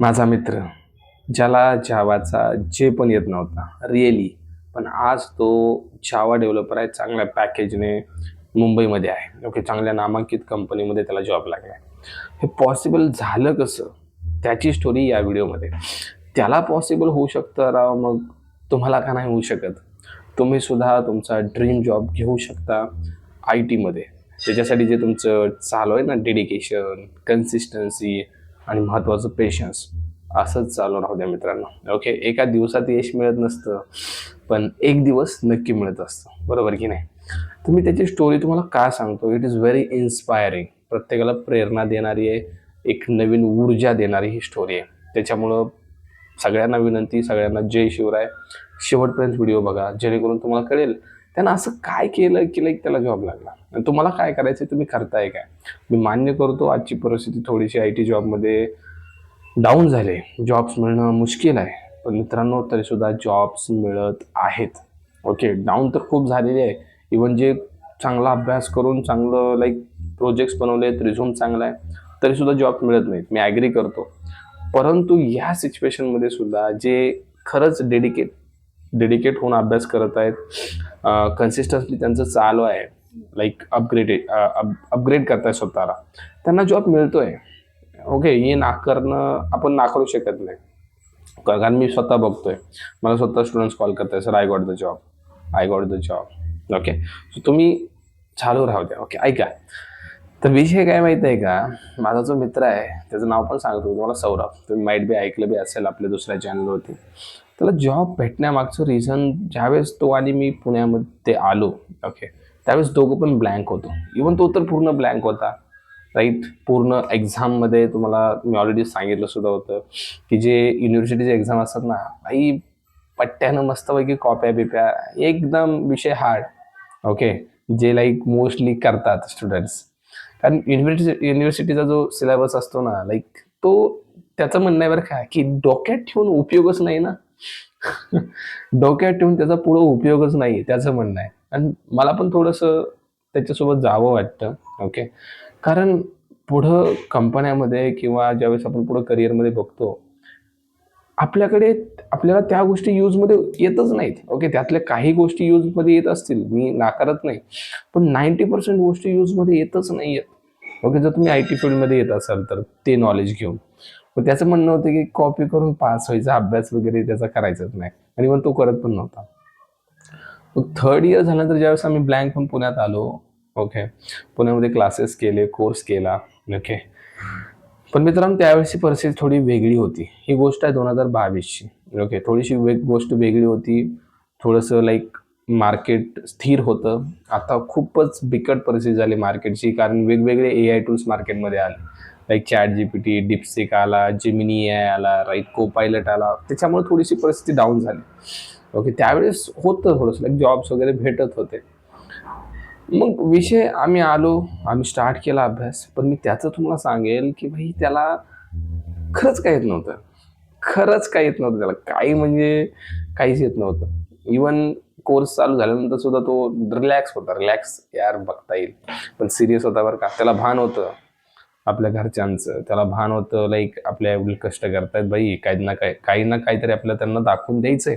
माझा मित्र ज्याला जावाचा जे पण येत नव्हता रिअली पण आज तो जावा डेव्हलपर आहे चांगल्या पॅकेजने मुंबईमध्ये आहे. ओके चांगल्या नामांकित कंपनीमध्ये त्याला जॉब लागला आहे हे पॉसिबल झालं कसं? त्याची स्टोरी या व्हिडिओमध्ये त्याला पॉसिबल होऊ शकतं राव मग तुम्हाला का नाही होऊ शकत? तुम्ही सुद्धा तुमचा ड्रीम जॉब घेऊ शकता आय टीमध्ये त्याच्यासाठी जे तुमचं चालू आहे ना डेडिकेशन कन्सिस्टन्सी आणि महत्त्वाचं पेशन्स असंच चालू राहू द्या मित्रांनो. ओके एका दिवसात यश मिळत नसतं पण एक दिवस नक्की मिळत असतं. बरोबर की नाही? तर मी त्याची स्टोरी तुम्हाला का सांगतो? इट इज व्हेरी इन्स्पायरिंग प्रत्येकाला प्रेरणा देणारी आहे एक नवीन ऊर्जा देणारी ही स्टोरी आहे. त्याच्यामुळं सगळ्यांना विनंती सगळ्यांना जय शिवराय. शेवटपर्यंत व्हिडिओ बघा. जेणेकरून तुम्हाला कळेल त्यानं असं काय केलं की लाईक त्याला जॉब लागला आणि तुम्हाला काय करायचं तुम्ही करताय काय? मी मान्य करतो आजची परिस्थिती थोडीशी आय टी जॉबमध्ये डाऊन झाले. जॉब्स मिळणं मुश्किल आहे. पण मित्रांनो तरीसुद्धा जॉब्स मिळत आहेत. ओके डाऊन तर खूप झालेले आहे. इवन जे चांगला अभ्यास करून चांगलं लाईक प्रोजेक्ट्स बनवले रिझ्यूम चांगला आहे तरीसुद्धा जॉब मिळत नाहीत. मी ॲग्री करतो. परंतु ह्या सिच्युएशनमध्ये सुद्धा जे खरंच डेडिकेट डेडिकेट होऊन अभ्यास करत आहेत. कन्सिस्टन्सली त्यांचं चालू आहे. लाईक अपग्रेड अपग्रेड करताय स्वतःला. त्यांना जॉब मिळतोय. ओके हे नाकारणं आपण नाकारू शकत नाही. कारण मी स्वतः बघतोय. मला स्वतः स्टुडंट्स कॉल करताय sir I got the job I got the job okay so तुम्ही चालू राहू द्या. ओके ऐका. तर विषय काय माहिती आहे का? माझा जो मित्र आहे त्याचं नाव पण सांगतो तुम्हाला सौरभ. तुम्ही माईट बी ऐकलं बी असेल आपल्या दुसऱ्या चॅनलवरती त्याला जॉब भेटण्यामागचं रिझन ज्यावेळेस तो आणि मी पुण्यामध्ये आलो ओके त्यावेळेस दोघं पण ब्लँक होतो. इवन तो तर पूर्ण ब्लँक होता. राईट पूर्ण एक्झाममध्ये तुम्हाला मी ऑलरेडी सांगितलं सुद्धा होतं की जे युनिव्हर्सिटीचे एक्झाम असतात ना आई पट्ट्यानं मस्तपैकी कॉप्या बिप्या एकदम विषय हार्ड ओके जे लाईक मोस्टली करतात स्टुडंट्स कारण युनिव्हर्सिटी युनिव्हर्सिटीचा जो सिलेबस असतो ना लाईक तो त्याचं म्हणणं आहे बरं काय की डोक्यात ठेवून उपयोगच नाही ना. डोक्यात ठेवून त्याचा पुढं उपयोगच नाही त्याचं म्हणणं आहे. आणि मला पण थोडंसं त्याच्यासोबत जावं वाटतं ओके कारण पुढं कंपन्यामध्ये किंवा ज्यावेळेस आपण पुढं करिअरमध्ये बघतो आपल्याकडे आपल्याला त्या गोष्टी यूजमध्ये येतच नाहीत ओके त्यातल्या काही गोष्टी यूजमध्ये येत असतील मी नाकारत नाही पण नाईंटी पर्सेंट गोष्टी यूजमध्ये येतच नाही आहेत ओके जर तुम्ही आय टी फील्डमध्ये येत असाल तर ते नॉलेज घेऊन. मग त्याचं म्हणणं होतं की कॉपी करून पास व्हायचा अभ्यास वगैरे त्याचा करायचाच नाही. आणि मग तो करत पण नव्हता. मग थर्ड इयर झाल्यानंतर ज्यावेळेस आम्ही ब्लँक पण पुण्यात आलो ओके पुण्यामध्ये क्लासेस केले कोर्स केला ओके पण मित्रांनो त्यावेळेसची परिस्थिती थोडी वेगळी होती. ही गोष्ट आहे दोन हजार बावीसची ओके थोडीशी वेग गोष्ट वेगळी होती. थोडंसं लाईक मार्केट स्थिर होतं. आता खूपच बिकट परिस्थिती झाली मार्केटची कारण वेगवेगळे ए आय टूल्स मार्केटमध्ये आले. Like chat G P T DeepSeek आला जिमिनी आला राईट को पायलट आला. त्याच्यामुळे थोडीशी परिस्थिती डाऊन झाली. ओके त्यावेळेस होतं थोडंसं. लाईक जॉब्स वगैरे भेटत होते. मग विषय आम्ही आलो. आम्ही स्टार्ट केला अभ्यास. पण मी त्याचं तुम्हाला सांगेल की भाई त्याला खरंच काही येत नव्हतं. खरंच काही येत नव्हतं त्याला. काही म्हणजे काहीच येत नव्हतं. इवन कोर्स चालू झाल्यानंतर सुद्धा तो रिलॅक्स होता. रिलॅक्स यार बघता येईल. पण सिरियस होता बरं का. त्याला भान होतं. आपल्या घरच्यांचं. त्याला भान होतं लाईक आपल्या एवढे कष्ट करतायत बाई काही ना काही काही ना काहीतरी आपल्याला त्यांना दाखवून द्यायचंय.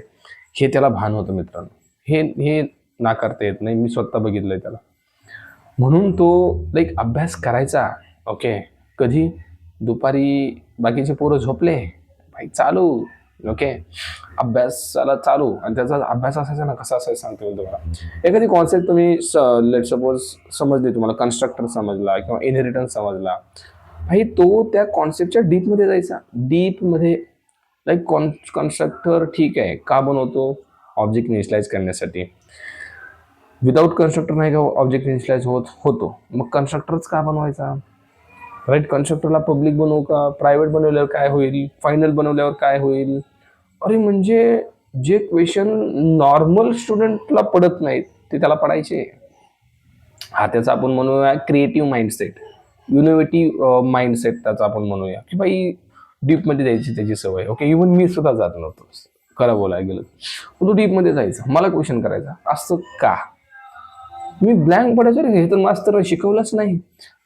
हे त्याला भान होतं मित्रांनो. हे हे नाकारता येत नाही. मी स्वतः बघितलंय त्याला. म्हणून तो लाईक अभ्यास करायचा. ओके कधी? दुपारी बाकीचे पोरं झोपले. भाई चालू. ओके अभ्यासाला चालू आणि त्याचा अभ्यास असायचा ना कसा असायचा सांगतो मी तुम्हाला. एखादी कॉन्सेप्ट तुम्ही लेट सपोज समजली तुम्हाला कन्स्ट्रक्टर समजला किंवा इनहेरिटन्स समजला. भाई तो त्या कॉन्सेप्टच्या डीपमध्ये जायचा. डीपमध्ये लाईक कॉन कन्स्ट्रक्टर ठीक आहे का बनवतो? ऑब्जेक्ट इनिशलाइज करण्यासाठी. विदाऊट कन्स्ट्रक्टर नाही का ऑब्जेक्ट इनिशलाइज होत होतो. मग कन्स्ट्रक्टरच का बनवायचा? राईट कन्स्ट्रक्टरला पब्लिक बनवू का? प्रायव्हेट बनवल्यावर काय होईल? फायनल बनवल्यावर काय होईल? अरे म्हणजे जे क्वेश्चन नॉर्मल स्टुडंटला पडत नाहीत ते त्याला पडायचे. हा त्याचा आपण म्हणूया क्रिएटिव्ह माइंडसेट युनिव्हिटिव्ह माइंडसेट त्याचा आपण म्हणूया. की बाई डीपमध्ये जायची त्याची सवय. ओके इवन मी सुद्धा जात नव्हतो. खरं बोलायला गेलं तू तो डीपमध्ये जायचं. मला क्वेश्चन करायचा. असं का? मी ब्लँक पडायचो रे हे तर मास्तर शिकवलंच नाही.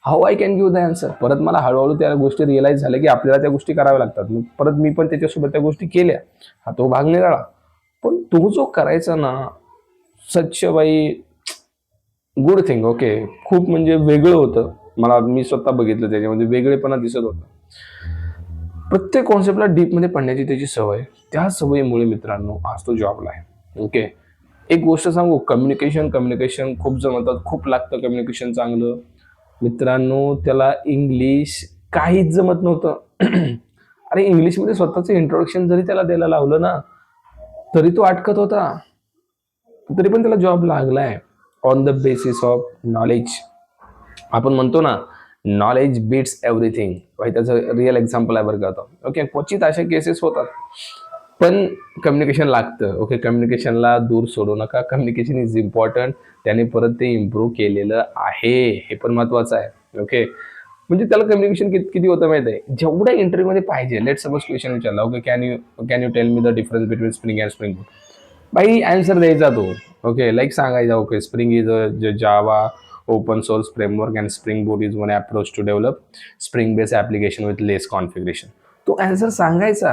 How I can give the answer परत मला हळूहळू त्या गोष्टी रिअलाईज झाल्या की आपल्याला त्या गोष्टी कराव्या लागतात. मग परत मी पण त्याच्यासोबत त्या गोष्टी केल्या. हा तो भाग निराळा. पण तो जो करायचा ना सच्च बाई गुड थिंग ओके खूप म्हणजे वेगळं होतं. मला मी स्वतः बघितलं त्याच्यामध्ये वेगळेपणा दिसत होता. प्रत्येक कॉन्सेप्टला डीपमध्ये पडण्याची त्याची सवय. त्या सवयीमुळे मित्रांनो आज तो जॉबला आहे. ओके एक गोष्ट सांगू कम्युनिकेशन कम्युनिकेशन खूप जण म्हणतात खूप लागतं कम्युनिकेशन चांगलं. मित्रांनो त्याला इंग्लिश काहीच जमत नव्हतं. अरे इंग्लिशमध्ये स्वतःचं इंट्रोडक्शन जरी त्याला द्यायला लावलं ना तरी तो अटकत होता. तरी पण त्याला जॉब लागलाय. On the basis of knowledge आपण म्हणतो ना नॉलेज बीट्स एव्हरीथिंग त्याचं रिअल एक्झाम्पल आहे बरं का ओके क्वचित अशा केसेस होतात. पण कम्युनिकेशन लागतं. ओके कम्युनिकेशनला दूर सोडू नका. कम्युनिकेशन इज इम्पॉर्टंट त्याने परत ते इम्प्रूव्ह केलेलं आहे. हे पण महत्वाचं आहे. ओके म्हणजे त्याला कम्युनिकेशन किती किती होतं माहिती आहे? जेवढ्या इंटरव्ह्यूमध्ये पाहिजे. लेट सपोज क्वेश्चन विचारला. Okay can you can you tell me the difference between Spring and Spring Boot answer द्यायचा तो. ओके लाईक सांगायचा. Okay Spring is a Java open source framework and Spring Boot is one approach to develop Spring base application with less configuration तो answer सांगायचा.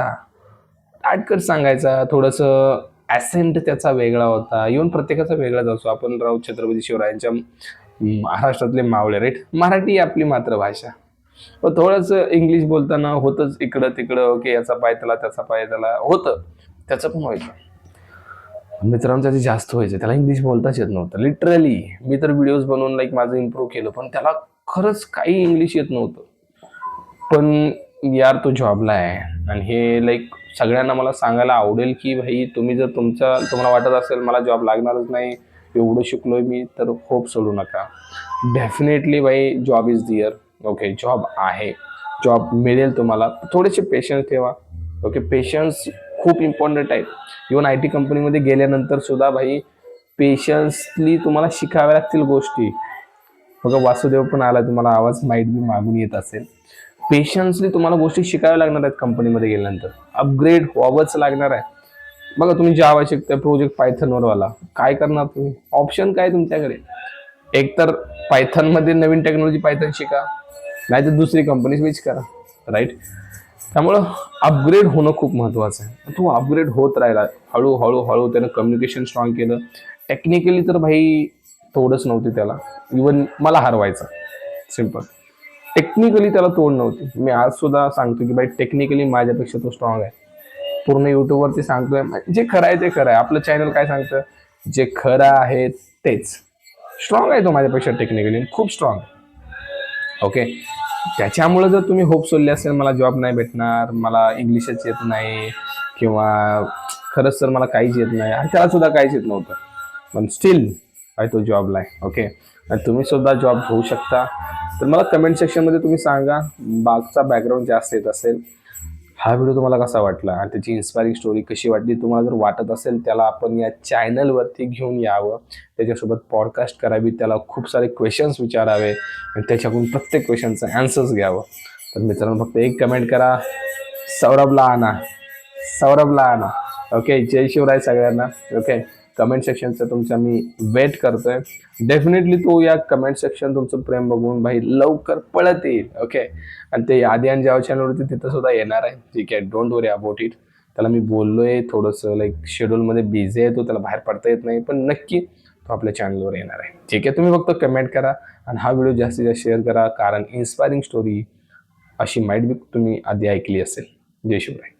आटकट सांगायचा थोडंसं ascent त्याचा वेगळा होता. इव्हन प्रत्येकाचा वेगळाच असतो. आपण राहू छत्रपती शिवरायांच्या महाराष्ट्रातले मावळे राईट मराठी आपली मातृभाषा. पण थोडंसं इंग्लिश बोलताना होतंच इकडं तिकडं ओके याचा पाय त्याला त्याचा पाय त्याला होतं. त्याचं पण व्हायचं. मित्रांचं ते जास्त व्हायचं. त्याला इंग्लिश बोलताच येत नव्हतं. लिटरली मी तर व्हिडिओज बनवून लाईक माझं इम्प्रूव्ह केलं. पण त्याला खरंच काही इंग्लिश येत नव्हतं. पण यार तो जॉबला आहे. आणि हे लाईक सगळ्यांना मला सांगायला आवडेल की भाई तुम्ही जर तुमचा तुम्हाला वाटत असेल मला जॉब लागणारच नाही एवढं शिकलोय मी तर होप सोडू नका. डेफिनेटली भाई job is there okay job आहे. जॉब मिळेल तुम्हाला. थोडेसे पेशन्स ठेवा. ओके पेशन्स खूप इम्पॉर्टंट आहे. इवन आय टी कंपनीमध्ये गेल्यानंतर सुद्धा भाई पेशन्सली तुम्हाला शिकाव्या लागतील गोष्टी. बघा वासुदेव पण आला तुम्हाला आवाज माहीत बी मागून येत असेल. पेशन्सली तुम्हाला गोष्टी शिकाव्या लागणार आहेत कंपनीमध्ये गेल्यानंतर. अपग्रेड व्हावंच लागणार आहे. बघा तुम्ही जावा शिकताय प्रोजेक्ट पायथनवर वाला काय करणार तुम्ही? ऑप्शन काय तुमच्याकडे? एकतर पायथनमध्ये नवीन टेक्नॉलॉजी पायथन शिका. नाहीतर दुसरी कंपनी स्विच करा. राईट त्यामुळं अपग्रेड होणं खूप महत्त्वाचं आहे. तो अपग्रेड होत राहिला. हळूहळू हळू त्यानं कम्युनिकेशन स्ट्रॉंग केलं. टेक्निकली तर भाई थोडंच नव्हती त्याला. इवन मला हरवायचं. सिंपल टेक्निकली त्याला तोड नव्हती. मी आज सुद्धा सांगतो की बाई टेक्निकली माझ्यापेक्षा तो स्ट्रॉंग आहे. पूर्ण युट्यूबवरती सांगतोय. जे खरं आहे ते खरं आहे. आपलं चॅनल काय सांगतं? जे खरं आहे तेच. स्ट्रॉंग आहे तो माझ्यापेक्षा टेक्निकली खूप स्ट्रॉंग ओके त्याच्यामुळे जर तुम्ही होप सोडले असेल मला जॉब नाही भेटणार मला इंग्लिशच येत नाही किंवा खरंच तर मला काहीच येत नाही. आणि त्याला सुद्धा काहीच येत नव्हतं. पण स्टील आहे तो जॉबला आहे. ओके आणि तुम्ही सुद्धा जॉब घेऊ शकता. तर मला कमेंट सेक्शनमध्ये तुम्ही सांगा बागचा बॅकग्राऊंड जास्त येत असेल हा व्हिडिओ तुम्हाला कसा वाटला आणि त्याची इन्स्पायरिंग स्टोरी कशी वाटली तुम्हाला जर वाटत असेल त्याला आपण या चॅनलवरती घेऊन यावं. त्याच्यासोबत पॉडकास्ट करावी त्याला खूप सारे क्वेश्चन्स विचारावे आणि त्याच्याकडून प्रत्येक क्वेश्चनचं ॲन्सर्स घ्यावं. तर मित्रांनो फक्त एक कमेंट करा. सौरभला आणा सौरभला आणा ओके जय शिवराय सगळ्यांना. ओके कमेंट सेक्शनचं तुमचं मी वेट करतोय. डेफिनेटली तो या कमेंट सेक्शन तुमचं प्रेम बघून भाई लवकर पळत येईल ओके आणि ते आधी आणि जेव्हा चॅनलवरती तिथं सुद्धा येणार आहे. ठीक आहे डोंट वरी अबाउट इट त्याला मी बोललोय थोडंसं लाईक शेड्यूलमध्ये बिझी आहे तो त्याला बाहेर पडता येत नाही पण नक्की तो आपल्या चॅनलवर येणार आहे. ठीक आहे तुम्ही फक्त कमेंट करा आणि हा व्हिडिओ जास्तीत जास्त शेअर करा कारण इन्स्पायरिंग स्टोरी अशी माईट बी तुम्ही आधी ऐकली असेल. जय शिवराय.